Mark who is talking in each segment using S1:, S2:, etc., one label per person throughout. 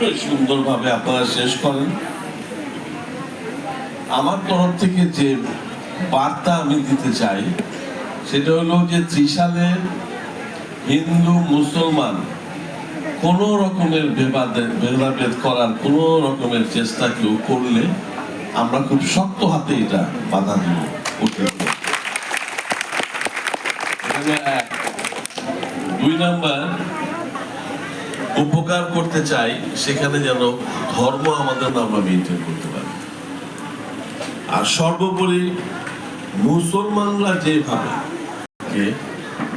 S1: সুন্দরভাবে আপনারা শেষ করেন আমার তরফ থেকে যে বার্তা আমি দিতে চাই, সেটা হলো যে ত্রিশালে হিন্দু, মুসলমান কোনো রকমের ভেদাভেদ করার কোনো রকমের চেষ্টা কেউ করলে আমরা খুব শক্ত হাতে এটা বাধা দিব। দুই নাম্বার উপকার করতে চাই, সেখানে যেন ধর্ম আমাদের আমরা মেনটেন করতে পারি। আর সর্বোপরি মুসলমানরা যেভাবে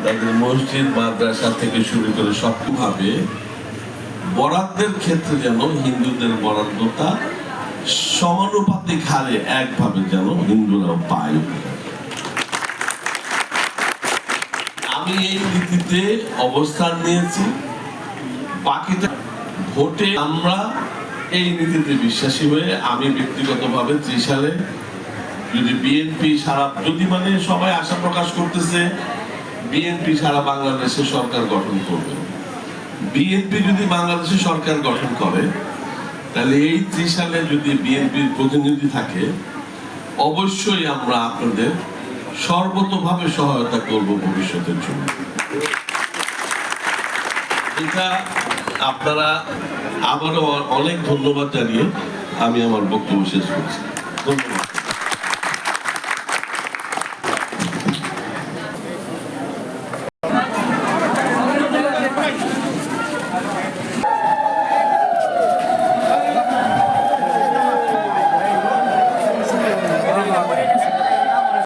S1: তাদের মসজিদ, মাদ্রাসা থেকে শুরু করে সবভাবে বরাদ্দের ক্ষেত্রে যেন হিন্দুদের বরাদ্দটা সমানুপাতিক হারে একভাবে যেন হিন্দুরাও পায়। আমি এই নীতিতে অবস্থান নিয়েছি। ভোটে আমরা এই নীতিতে বিশ্বাসী হয়ে আমি ব্যক্তিগতভাবে ত্রিশালে যদি বিএনপি সারা, যদি মানে সবাই আশা প্রকাশ করতেছে বিএনপি সারা বাংলাদেশে সরকার গঠন করবে। বিএনপি যদি বাংলাদেশে সরকার গঠন করে, তাহলে এই ত্রিশালে যদি বিএনপির প্রতিনিধি থাকে, অবশ্যই আমরা আপনাদের সর্বতভাবে সহায়তা করব ভবিষ্যতের জন্য। এটা আপনারা আবারও অনেক ধন্যবাদ জানিয়ে আমি আমার বক্তব্য শেষ করছি। ধন্যবাদ।